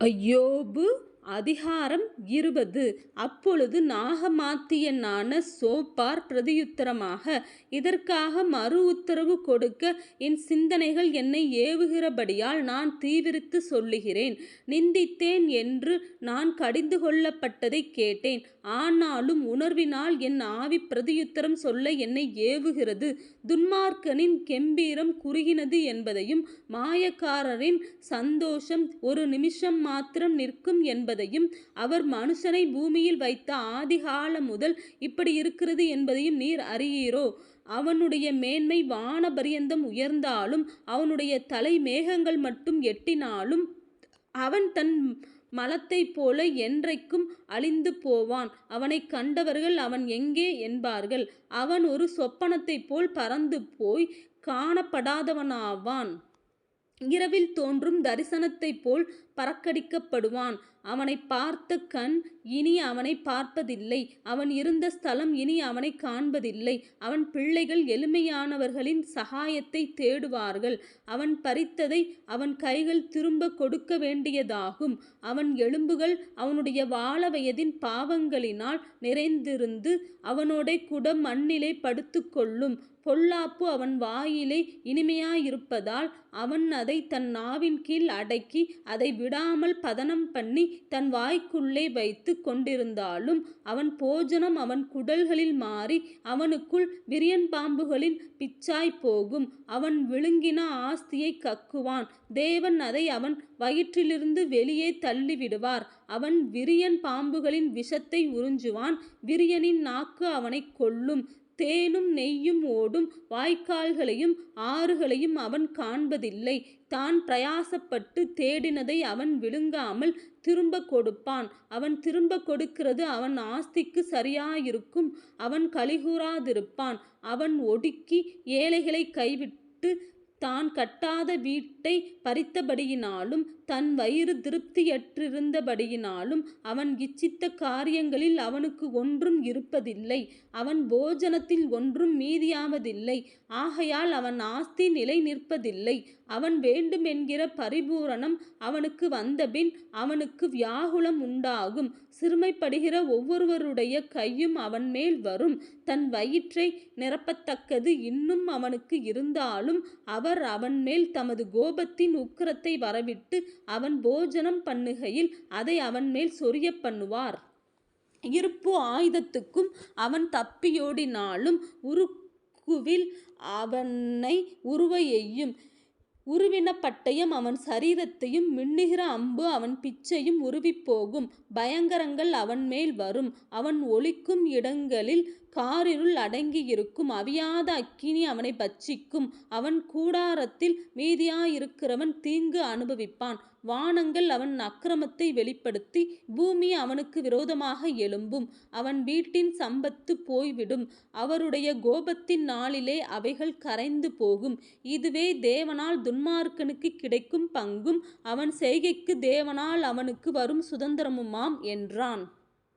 അയ്യോബ് அதிகாரம் இருபது அப்பொழுது நாகமாத்தியனான சோப்பார் பிரதியுத்தரமாக இதற்காக மறு உத்தரவு கொடுக்க என் சிந்தனைகள் என்னை ஏவுகிறபடியால் நான் தீவிரித்து சொல்லுகிறேன். நிந்தித்தேன் என்று நான் கடிந்து கொள்ளப்பட்டதைக் கேட்டேன். ஆனாலும் உணர்வினால் என் ஆவி பிரதியுத்தரம் சொல்ல என்னை ஏவுகிறது. துன்மார்க்கனின் கெம்பீரம் குறுகினது என்பதையும் மாயக்காரரின் சந்தோஷம் ஒரு நிமிஷம் மாத்திரம் நிற்கும் என்பதையும் அவர் மனுஷனை பூமியில் வைத்த ஆதிகாலம் முதல் இப்படி இருக்கிறது என்பதையும் நீர் அறியீரோ? அவனுடைய மேன்மை வானபரியந்தம் உயர்ந்தாலும் அவனுடைய தலை மேகங்கள் மட்டும் எட்டினாலும் அவன் தன் மலத்தைப் போல என்றைக்கும் அழிந்து போவான். அவனை கண்டவர்கள் அவன் எங்கே? என்பார்கள். அவன் ஒரு சொப்பனத்தைப் போல் பறந்து போய் காணப்படாதவனாவான். இரவில் தோன்றும் தரிசனத்தைப் போல் பறக்கடிக்கப்படுவான். அவனை பார்த்த கண் இனி அவனை பார்ப்பதில்லை. அவன் இருந்த ஸ்தலம் இனி அவனை காண்பதில்லை. அவன் பிள்ளைகள் எளிமையானவர்களின் சகாயத்தை தேடுவார்கள். அவன் பறித்ததை அவன் கைகள் திரும்பக் கொடுக்க வேண்டியதாகும். அவன் எலும்புகள் அவனுடைய வாழ வயதின் பாவங்களினால் நிறைந்திருந்து அவனோடேகூட மண்ணிலே படுத்துக்கொள்ளும். பொல்லாப்பு அவன் வாயிலே இனிமையாயிருப்பதால் அவன் அதை தன் நாவின் கீழ் அடக்கி அதை விடாமல் பதனம் பண்ணி தன் வாய்க்குள்ளே வைத்துக் கொண்டிருந்தாலும் அவன் போஜனம் அவன் குடல்களில் மாறி அவனுக்குள் விரியன்பாம்புகளின் பிச்சாய் போகும். அவன் விழுங்கின ஆஸ்தியைக் கக்குவான் தேவன் அதை அவன் வயிற்றிலிருந்து வெளியே தள்ளிவிடுவார். அவன் விரியன் பாம்புகளின் விஷத்தை உறிஞ்சுவான் விரியனின் நாக்கு அவனைக் கொல்லும். தேனும் நெய்யும் ஓடும் வாய்க்கால்களையும் ஆறுகளையும் அவன் காண்பதில்லை. தான் பிரயாசப்பட்டு தேடினதை அவன் விழுங்காமல் திரும்பக் கொடுப்பான். அவன் திரும்ப கொடுக்கிறது அவன் ஆஸ்திக்கு சரியாயிருக்கும். அவன் கலிகூறாதிருப்பான் அவன் ஒடுக்கி ஏழைகளை கைவிட்டு தான் கட்டாத வீட்டைப் பறித்தபடியினாலும் தன் வயிறு திருப்தியற்றிருந்தபடியினாலும் அவன் இச்சித்த காரியங்களில் அவனுக்கு ஒன்றும் இருப்பதில்லை. அவன் போஜனத்தில் ஒன்றும் மீதியாவதில்லை. ஆகையால் அவன் ஆஸ்தி நிலை நிற்பதில்லை அவன் வேண்டுமென்கிற பரிபூரணம் அவனுக்கு வந்தபின் அவனுக்கு வியாகுலம் உண்டாகும். சிறுமைப்படுகிற ஒவ்வொருவருடைய கையும் அவன் மேல் வரும். தன் வயிற்றை நிரப்பத்தக்கது இன்னும் அவனுக்கு இருந்தாலும் அவர் அவன் மேல் தமது கோபத்தின் உக்கிரத்தை வரவிட்டு அவன் போஜனம் பண்ணுகையில் அதை அவன் மேல் சொரிய பண்ணுவார் இருப்பு ஆயுதத்துக்கும் அவன் தப்பியோடினாலும் உருக்குவில் அவனை உருவ எய்யும். உருவின பட்டயம் அவன் சரீரத்தையும் மின்னுகிற அம்பு அவன் பிச்சையும் உருவிப்போகும். பயங்கரங்கள் அவன் மேல் வரும். அவன் ஒளிக்கும் இடங்களில் காரிருள் அடங்கியிருக்கும். அவியாத அக்கினி அவனைப் பட்சிக்கும். அவன் கூடாரத்தில் மீதியாயிருக்கிறவன் தீங்கு அனுபவிப்பான். வானங்கள் அவன் அக்கிரமத்தை வெளிப்படுத்தி பூமி அவனுக்கு விரோதமாக எழும்பும். அவன் வீட்டின் சம்பத்து போய்விடும். அவருடைய கோபத்தின் நாளிலே அவைகள் கரைந்து போகும். இதுவே தேவனால் துன்மார்க்கனுக்குக் கிடைக்கும் பங்கும் அவன் செய்கைக்கு தேவனால் அவனுக்கு வரும் சுதந்திரமுமாம் என்றான்.